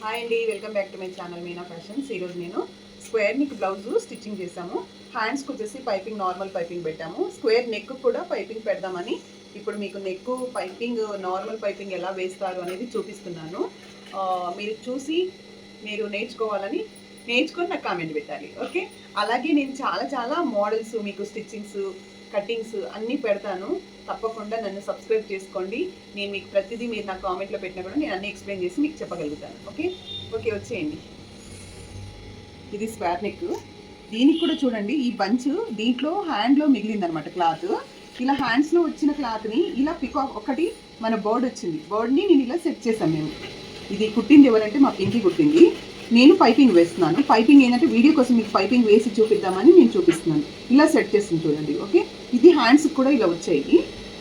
Hi అండి welcome back to my channel Meena Fashions. ఈరోజు నేను స్క్వేర్ నెక్ బ్లౌజ్ స్టిచ్చింగ్ చేసాము హ్యాండ్స్కి వచ్చేసి పైపింగ్ నార్మల్ పైపింగ్ పెట్టాము. స్క్వేర్ నెక్ కూడా పైపింగ్ పెడదామని ఇప్పుడు మీకు నెక్ పైపింగ్ నార్మల్ పైపింగ్ ఎలా వేస్తారు అనేది చూపిస్తున్నాను. మీరు చూసి మీరు నేర్చుకోవాలని నేర్చుకొని నాకు కామెంట్ పెట్టాలి ఓకే? అలాగే నేను చాలా చాలా మోడల్స్ మీకు స్టిచ్చింగ్స్ కటింగ్స్ అన్నీ పెడతాను. తప్పకుండా నన్ను సబ్స్క్రైబ్ చేసుకోండి. నేను మీకు ప్రతిదీ మీరు నా కామెంట్లో పెట్టినా కూడా నేను అన్నీ ఎక్స్ప్లెయిన్ చేసి మీకు చెప్పగలుగుతాను. ఓకే? ఓకే వచ్చేయండి. ఇది స్క్వేర్ నెక్. దీనికి కూడా చూడండి ఈ బంచ్ దీంట్లో హ్యాండ్లో మిగిలిందనమాట క్లాత్. ఇలా హ్యాండ్స్లో వచ్చిన క్లాత్ని ఇలా పికాక్ ఒకటి మన బర్డ్ వచ్చింది. బర్డ్ని నేను ఇలా సెట్ చేశాను మేము ఇది కుట్టింది ఎవరంటే మా పింకి కుట్టింది. నేను పైపింగ్ వేస్తున్నాను. పైపింగ్ ఏంటంటే వీడియో కోసం మీకు పైపింగ్ వేసి చూపిద్దామని నేను చూపిస్తున్నాను. ఇలా సెట్ చేస్తుంది చూడండి ఓకే? ఇది హ్యాండ్స్కి కూడా ఇలా వచ్చాయి.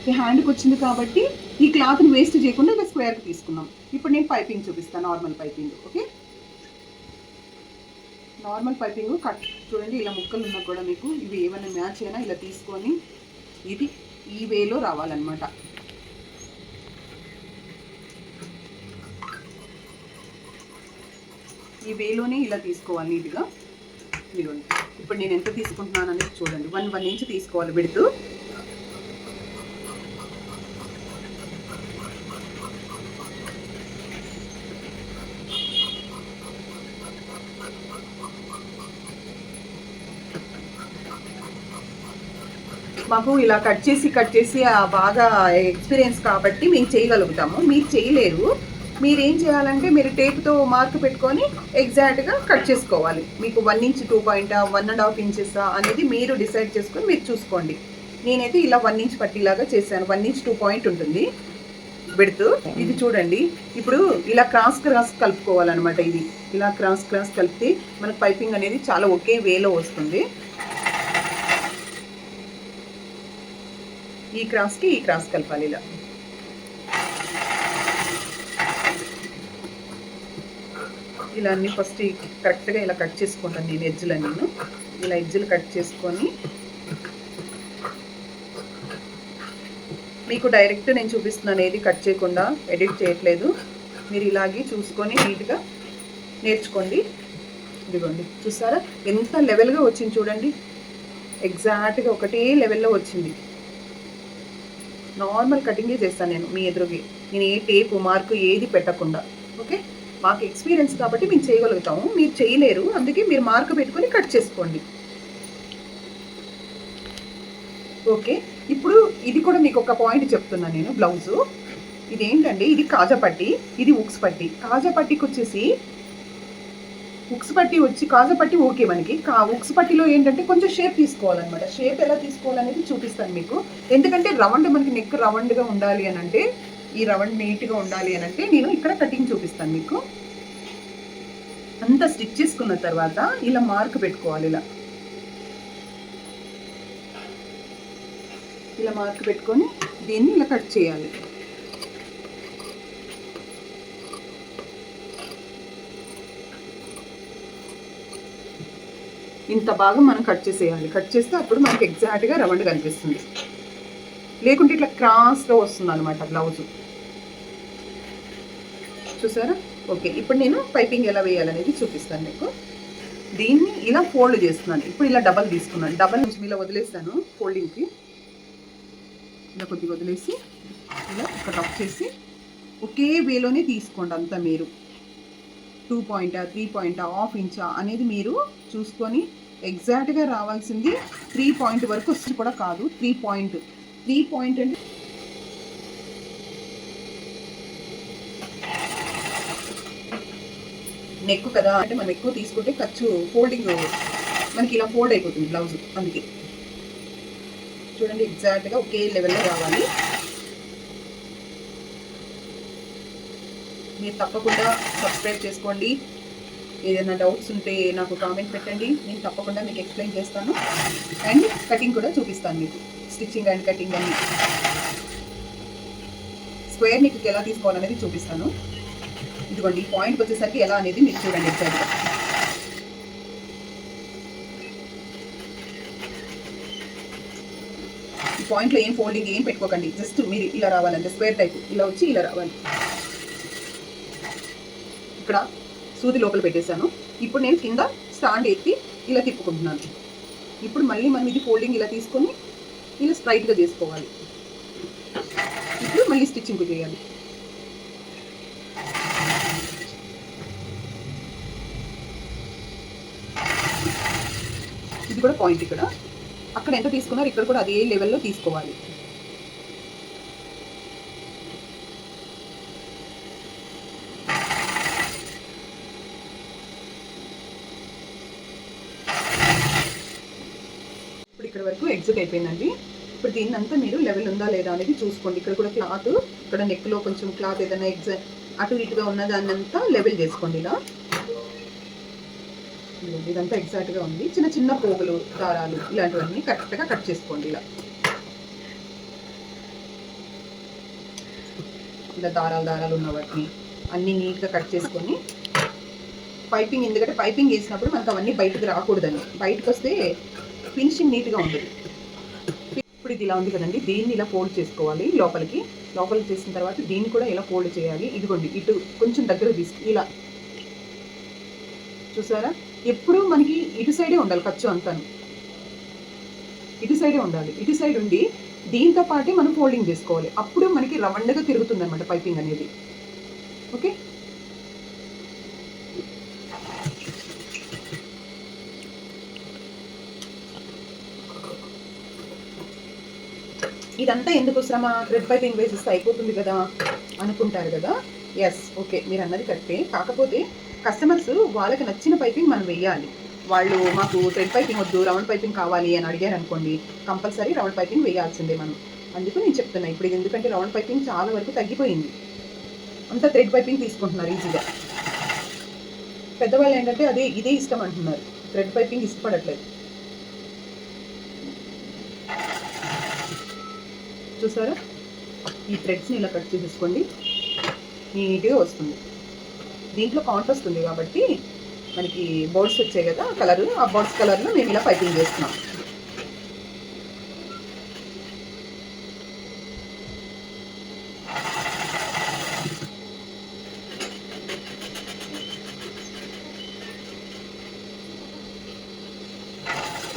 ఈ హ్యాండ్కి వచ్చింది కాబట్టి ఈ క్లాత్ని వేస్ట్ చేయకుండా ఇలా స్క్వేర్కి తీసుకున్నాం ఇప్పుడు నేను పైపింగ్ చూపిస్తాను normal piping okay? Normal piping cut చూడండి ఇలా ముక్కలు ఉన్నా కూడా మీకు ఇవి ఏమైనా మ్యాచ్ అయినా ఇలా తీసుకొని ఇది ఈ వేలో రావాలన్నమాట. ఈ వేలోనే ఇలా తీసుకోవాలి నీట్గా. మీరు ఇప్పుడు నేను ఎంత తీసుకుంటున్నాను అనేది చూడండి. వన్ వన్ ఇంచ్ తీసుకోవాలి విడుతూ. మాకు ఇలా కట్ చేసి కట్ చేసి ఆ బాగా ఎక్స్పీరియన్స్ కాబట్టి మేము చేయగలుగుతాము. మీరు చేయలేరు. మీరు ఏం చేయాలంటే మీరు టేప్తో మార్క్ పెట్టుకొని ఎగ్జాక్ట్గా కట్ చేసుకోవాలి. మీకు వన్ ఇంచ్ టూ పాయింటా వన్ అండ్ హాఫ్ ఇంచెస్ అనేది మీరు డిసైడ్ చేసుకొని మీరు చూసుకోండి. నేనైతే ఇలా వన్ ఇంచ్ పట్టిలాగా చేశాను. వన్ ఇంచ్ టూ పాయింట్ ఉంటుంది. పెడుతూ ఇది చూడండి. ఇప్పుడు ఇలా క్రాస్ క్రాస్ కలుపుకోవాలన్నమాట ఇది. ఇలా క్రాస్ క్రాస్ కలిపితే మనకు పైపింగ్ అనేది చాలా ఒకే వేలో వస్తుంది. ఈ క్రాస్కి ఈ క్రాస్ కలపాలి ఇలా. ఇలా అన్నీ ఫస్ట్ కరెక్ట్గా ఇలా కట్ చేసుకుంటాను నేను ఎడ్జ్లు నేను. ఇలా ఎడ్జ్లు కట్ చేసుకొని మీకు డైరెక్ట్ నేను చూపిస్తున్నాను ఏది కట్ చేయకుండా ఎడిట్ చేయట్లేదు. మీరు ఇలాగే చూసుకొని నీట్గా నేర్చుకోండి. ఇదిగోండి చూసారా? ఎంత లెవెల్గా వచ్చింది చూడండి. ఎగ్జాక్ట్గా ఒకటే లెవెల్లో వచ్చింది. నార్మల్ కటింగే చేస్తాను నేను మీ ఎదురుగి. నేను ఏ టేపు మార్కు ఏది పెట్టకుండా. ఓకే? మాకు ఎక్స్పీరియన్స్ కాబట్టి మేము చేయగలుగుతాము. మీరు చేయలేరు. అందుకే మీరు మార్కు పెట్టుకొని కట్ చేసుకోండి. ఓకే ఇప్పుడు ఇది కూడా మీకు ఒక పాయింట్ చెప్తున్నాను నేను బ్లౌజు ఇది ఏంటంటే ఇది కాజా పట్టి. ఇది ఉక్స్ పట్టి. కాజా పట్టికి వచ్చేసి ఉక్స్ పట్టి వచ్చి కాజా పట్టి ఓకే మనకి. కా ఉక్స్ పట్టిలో ఏంటంటే కొంచెం షేప్ తీసుకోవాలన్నమాట. షేప్ ఎలా తీసుకోవాలనేది చూపిస్తాను మీకు. ఎందుకంటే రౌండ్ మనకి నెక్ రౌండ్గా ఉండాలి అని అంటే ఈ రౌండ్ నీట్గా ఉండాలి అని అంటే నేను ఇక్కడ కటింగ్ చూపిస్తాను మీకు. అంతా స్టిచ్ చేసుకున్న తర్వాత ఇలా మార్క్ పెట్టుకోవాలి ఇలా. ఇలా మార్క్ పెట్టుకొని దీన్ని ఇలా కట్ చేయాలి. ఇంత భాగం మనం కట్ చేసేయాలి. కట్ చేస్తే అప్పుడు మనకి ఎగ్జాక్ట్గా రౌండ్ కనిపిస్తుంది. లేకుంటే ఇట్లా క్రాస్లో వస్తుంది అనమాట బ్లౌజ్. చూసారా? ఓకే ఇప్పుడు నేను పైపింగ్ ఎలా వేయాలనేది చూపిస్తాను మీకు. దీన్ని ఇలా ఫోల్డ్ చేస్తున్నాను. ఇప్పుడు ఇలా డబల్ తీసుకున్నాను. డబల్ నుంచి ఇలా వదిలేస్తాను ఫోల్డింగ్కి. ఇలా కొద్దిగా వదిలేసి ఇలా ఒక టప్ చేసి ఒకే వేలోనే తీసుకోండి అంతా మీరు. టూ పాయింటా త్రీ పాయింటా హాఫ్ ఇంచా అనేది మీరు చూసుకొని ఎగ్జాక్ట్గా రావాల్సింది త్రీ పాయింట్ వరకు వచ్చి కూడా కాదు త్రీ పాయింట్ త్రీ పాయింట్ అంటే నెక్ కదా అంటే మనం ఎక్కువ తీసుకుంటే ఖర్చు ఫోల్డింగ్ మనకి ఇలా ఫోల్డ్ అయిపోతుంది బ్లౌజ్ అందుకే. చూడండి ఎగ్జాక్ట్గా ఒకే లెవెల్లో రావాలి. మీరు తప్పకుండా సబ్స్క్రైబ్ చేసుకోండి. ఏదైనా డౌట్స్ ఉంటే నాకు కామెంట్ పెట్టండి. నేను తప్పకుండా మీకు ఎక్స్ప్లెయిన్ చేస్తాను. అండ్ కటింగ్ కూడా చూపిస్తాను మీకు. స్టిచ్చింగ్ అండ్ కటింగ్ అని. స్క్వేర్ మీకు ఎలా తీసుకోవాలనేది చూపిస్తాను. ఇదిగోండి పాయింట్ పాయింట్కి వచ్చేసరికి ఎలా అనేది మీరు చూడండి ఎగ్జాక్ట్గా పాయింట్లో ఏం ఫోల్డింగ్ ఏం పెట్టుకోకండి. జస్ట్ మీరు ఇలా రావాలంటే స్క్వేర్ టైప్ ఇలా వచ్చి ఇలా రావాలి. ఇక్కడ సూది లోపల పెట్టేశాను. ఇప్పుడు నేను కింద స్టాండ్ ఎత్తి ఇలా తిప్పుకుంటున్నాను. ఇప్పుడు మళ్ళీ మనం ఇది ఫోల్డింగ్ ఇలా తీసుకొని ఇలా స్ట్రైట్గా చేసుకోవాలి. ఇప్పుడు మళ్ళీ స్టిచ్చింగ్ చేయాలి. ఇది కూడా పాయింట్ ఇక్కడ. అక్కడ ఎంత తీసుకున్నారు ఇక్కడ కూడా అదే లెవెల్లో తీసుకోవాలి ఇప్పుడు ఇక్కడ ఎగ్జిట్ అయిపోయిందండి ఇప్పుడు దీన్ని అంతా మీరు లెవెల్ ఉందా లేదా అనేది చూసుకోండి. ఇక్కడ కూడా క్లాత్ ఇక్కడ నెక్లో కొంచెం క్లాత్ ఏదైనా ఎగ్జా అటు ఇటుగా ఉన్న దాన్ని అంతా లెవెల్ చేసుకోండి ఇలా. ఇదంతా ఎగ్జాక్ట్గా ఉంది. చిన్న చిన్న పోగులు దారాలు ఇలాంటివన్నీ కరెక్ట్గా కట్ చేసుకోండి ఇలా. ఇలా దారాలు దారాలు ఉన్న వాటిని అన్నీ నీట్గా కట్ చేసుకొని పైపింగ్ ఎందుకంటే పైపింగ్ వేసినప్పుడు మనకు అవన్నీ బయటకు రాకూడదని. బయటకు వస్తే ఫినిషింగ్ నీట్గా ఉంటుంది ఇప్పుడు ఇది ఇలా ఉంది కదండి దీన్ని ఇలా ఫోల్డ్ చేసుకోవాలి లోపలికి. లోపలికి చేసిన తర్వాత దీన్ని కూడా ఇలా ఫోల్డ్ చేయాలి. ఇదిగోండి ఇటు కొంచెం దగ్గర తీసుకు ఇలా. చూసారా? ఎప్పుడు మనకి ఇటు సైడే ఉండాలి ఖర్చు అంతాను. ఇటు సైడే ఉండాలి. ఇటు సైడ్ ఉండి దీంతో పాటే మనం ఫోల్డింగ్ చేసుకోవాలి. అప్పుడు మనకి రవండగా తిరుగుతుంది అనమాట పైపింగ్ అనేది. ఓకే? ఇదంతా ఎందుకు శ్రమ? థ్రెడ్ పైపింగ్ వేసిస్తే అయిపోతుంది కదా అనుకుంటారు కదా? ఎస్ ఓకే మీరు అన్నది కరెక్టే కాకపోతే కస్టమర్స్ వాళ్ళకి నచ్చిన పైపింగ్ మనం వెయ్యాలి. వాళ్ళు మాకు థ్రెడ్ పైపింగ్ వద్దు రౌండ్ పైపింగ్ కావాలి అని అడిగారు అనుకోండి కంపల్సరీ రౌండ్ పైపింగ్ వేయాల్సిందే మనం. అందుకు నేను చెప్తున్నా ఇప్పుడు ఇది ఎందుకంటే రౌండ్ పైపింగ్ చాలా వరకు తగ్గిపోయింది. అంతా థ్రెడ్ పైపింగ్ తీసుకుంటున్నారు ఈజీగా పెద్దవాళ్ళు ఏంటంటే అదే ఇదే ఇష్టం అంటున్నారు. థ్రెడ్ పైపింగ్ ఇష్టపడట్లేదు. చూసారా? ఈ థ్రెడ్స్ని ఇలా కట్ చేసేసుకోండి. నీట్గా వస్తుంది. దీంట్లో కాంట్రాస్ట్ ఉంది కాబట్టి మనకి బోర్డ్స్ వచ్చాయి కదా కలర్ ఆ బోర్డ్స్ కలర్లో మేము ఇలా పైపింగ్ చేస్తున్నాం.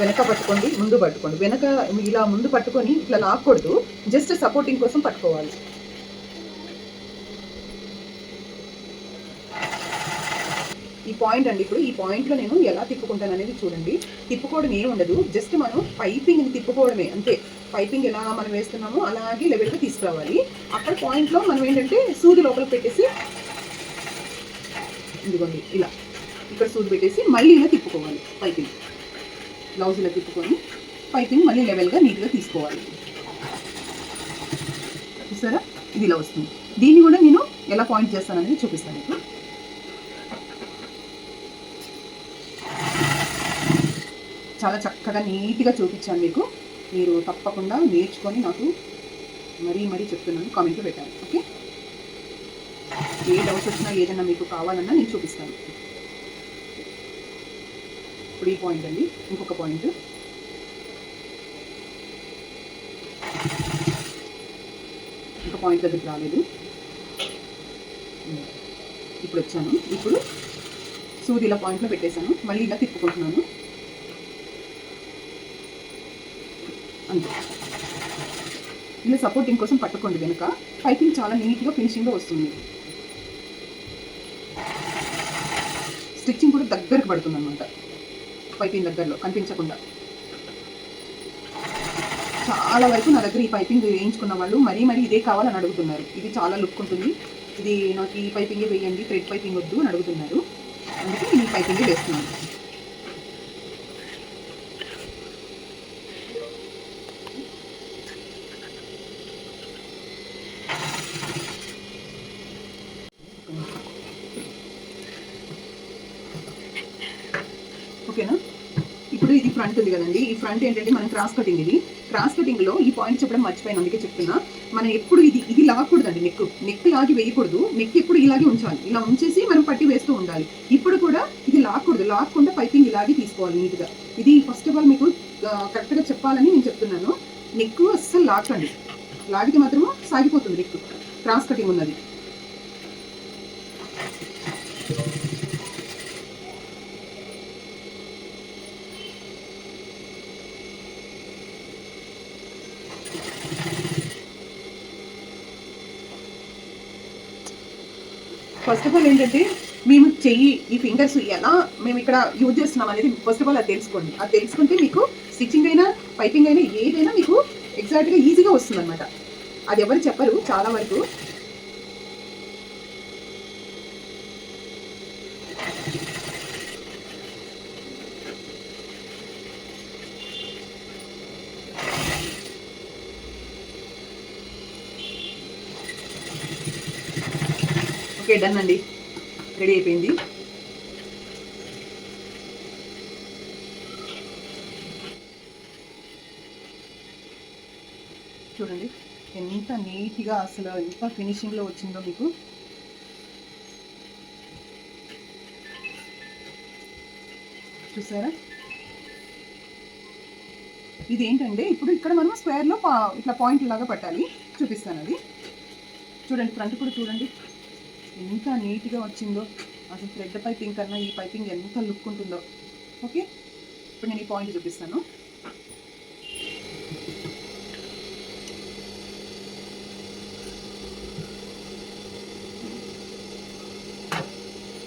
వెనక పట్టుకోండి ముందు పట్టుకోండి. వెనక ఇలా ముందు పట్టుకొని ఇట్లా లాక్కూడదు. జస్ట్ సపోర్టింగ్ కోసం పట్టుకోవాలి. ఈ పాయింట్ అండి ఇప్పుడు ఈ పాయింట్లో నేను ఎలా తిప్పుకుంటాను అనేది చూడండి. తిప్పుకోవడం ఏం ఉండదు. జస్ట్ మనం పైపింగ్ని తిప్పుకోవడమే. అంతే. పైపింగ్ ఎలా మనం వేస్తున్నామో అలాగే లెవెల్గా తీసుకురావాలి. అక్కడ పాయింట్లో మనం ఏంటంటే సూది లోపల పెట్టేసి ఇదిగోండి ఇలా. ఇక్కడ సూది పెట్టేసి మళ్ళీ ఇలా తిప్పుకోవాలి పైపింగ్. బ్లౌజ్ ఇలా తిప్పుకొని పైపింగ్ మళ్ళీ లెవెల్గా నీట్గా తీసుకోవాలి. చూసారా? ఇది ఇలా వస్తుంది. దీన్ని కూడా నేను ఎలా పాయింట్ చేస్తానని చూపిస్తాను మీకు. చాలా చక్కగా నీట్గా చూపించాను మీకు. మీరు తప్పకుండా నేర్చుకొని నాకు మరీ మరీ చెప్తున్నాను కామెంట్లో పెట్టాను ఓకే? ఏ డౌట్స్ వచ్చినా ఏదైనా మీకు కావాలన్నా నేను చూపిస్తాను. ఇప్పుడు ఈ పాయింట్ అండి. ఇంకొక పాయింట్ పాయింట్ దగ్గరికి రాలేదు. ఇప్పుడు వచ్చాను. ఇప్పుడు సూది ఇలా పాయింట్లో పెట్టేశాను. మళ్ళీ ఇలా తిప్పుకుంటున్నాను. అంతే. ఇలా సపోర్టింగ్ కోసం పట్టుకోండి వెనుక. పైపింగ్ చాలా నీట్గా ఫినిషింగ్గా వస్తుంది. స్టిచ్చింగ్ కూడా దగ్గరకు పడుతుంది అనమాట పైపింగ్ దగ్గరలో కనిపించకుండా. చాలా వరకు నా దగ్గర ఈ పైపింగ్ వేయించుకున్న వాళ్ళు మరీ మరీ ఇదే కావాలని అడుగుతున్నారు. ఇది చాలా లుక్ ఉంటుంది. ఇది నాకు ఈ పైపింగే వేయండి థ్రెడ్ పైపింగ్ వద్దు అని అడుగుతున్నారు. అందుకే నేను ఈ పైపింగే వేస్తున్నాను ఓకేనా ఇప్పుడు ఇది ఫ్రంట్ ఉంది కదండి. ఈ ఫ్రంట్ ఏంటంటే మనం క్రాస్ కటింగ్ ఇది. క్రాస్ కటింగ్లో ఈ పాయింట్ చెప్పడం మర్చిపోయాను అందుకే చెప్తున్నా. మనం ఎప్పుడు ఇది ఇది లాగకూడదండి నెక్ నెక్ లాగి వేయకూడదు. నెక్ ఎప్పుడు ఇలాగే ఉంచాలి. ఇలా ఉంచేసి మనం పట్టి వేస్తూ ఉండాలి. ఇప్పుడు కూడా ఇది లాక్కూడదు లాక్కుండా పైపింగ్ ఇలాగే తీసుకోవాలి నీట్గా. ఇది ఫస్ట్ ఆఫ్ ఆల్ మీకు కరెక్ట్గా చెప్పాలని నేను చెప్తున్నాను. నెక్ అస్సలు లాక్కండి లాగితే మాత్రము సాగిపోతుంది నెక్ క్రాస్ కటింగ్ ఉన్నది. ఫస్ట్ ఆఫ్ ఆల్ ఏంటంటే మేము చెయ్యి ఈ ఫింగర్స్ ఎలా మేము ఇక్కడ యూజ్ చేస్తున్నాం అనేది ఫస్ట్ ఆఫ్ ఆల్ అది తెలుసుకోండి. అది తెలుసుకుంటే మీకు స్టిచ్చింగ్ అయినా పైపింగ్ అయినా ఏదైనా మీకు ఎగ్జాక్ట్గా ఈజీగా వస్తుంది అనమాట అది ఎవరు చెప్పరు చాలా వరకు డన్ అండి. రెడీ అయిపోయింది. చూడండి ఎంత నీట్గా అసలు ఎంత ఫినిషింగ్లో వచ్చిందో మీకు. చూసారా? ఇది ఏంటంటే ఇప్పుడు ఇక్కడ మనం స్క్వేర్లో ఇట్లా పాయింట్ లాగా పట్టాలి. చూపిస్తాను అది. చూడండి ఫ్రంట్ కూడా చూడండి. ఎంత నీట్గా వచ్చిందో అసలు థ్రెడ్ పైపింగ్ కన్నా ఈ పైపింగ్ ఎంత లుక్ ఉంటుందో. ఓకే ఇప్పుడు నేను ఈ పాయింట్ చూపిస్తాను.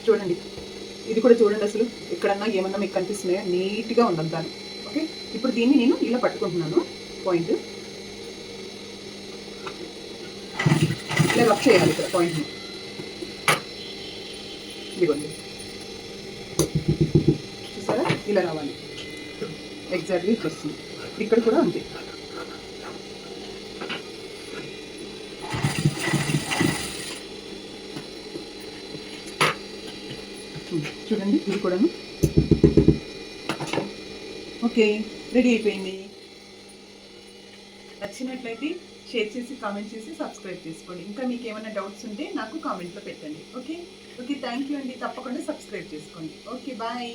చూడండి. ఇది కూడా చూడండి అసలు ఎక్కడన్నా ఏమన్నా మీకు కనిపిస్తున్నాయా? నీట్గా ఉండాలి ఓకే ఇప్పుడు దీన్ని నేను ఇలా పట్టుకుంటున్నాను. పాయింట్ ఇలా రఫ్ చేయాలి ఇక్కడ పాయింట్ని ఇదిగోండి చూసారా? ఇలా రావాలి. ఎగ్జాక్ట్లీ ఇట్లా వస్తుంది ఇక్కడ కూడా అంతే. చూడండి ఇది కూడాను. ఓకే రెడీ అయిపోయింది. నచ్చినట్లయితే షేర్ చేసి కామెంట్ చేసి సబ్స్క్రైబ్ చేసుకోండి. ఇంకా మీకు ఏమైనా డౌట్స్ ఉంటే నాకు కామెంట్లో పెట్టండి. ఓకే ఓకే థ్యాంక్ యూ అండి. తప్పకుండా సబ్స్క్రైబ్ చేసుకోండి. Okay bye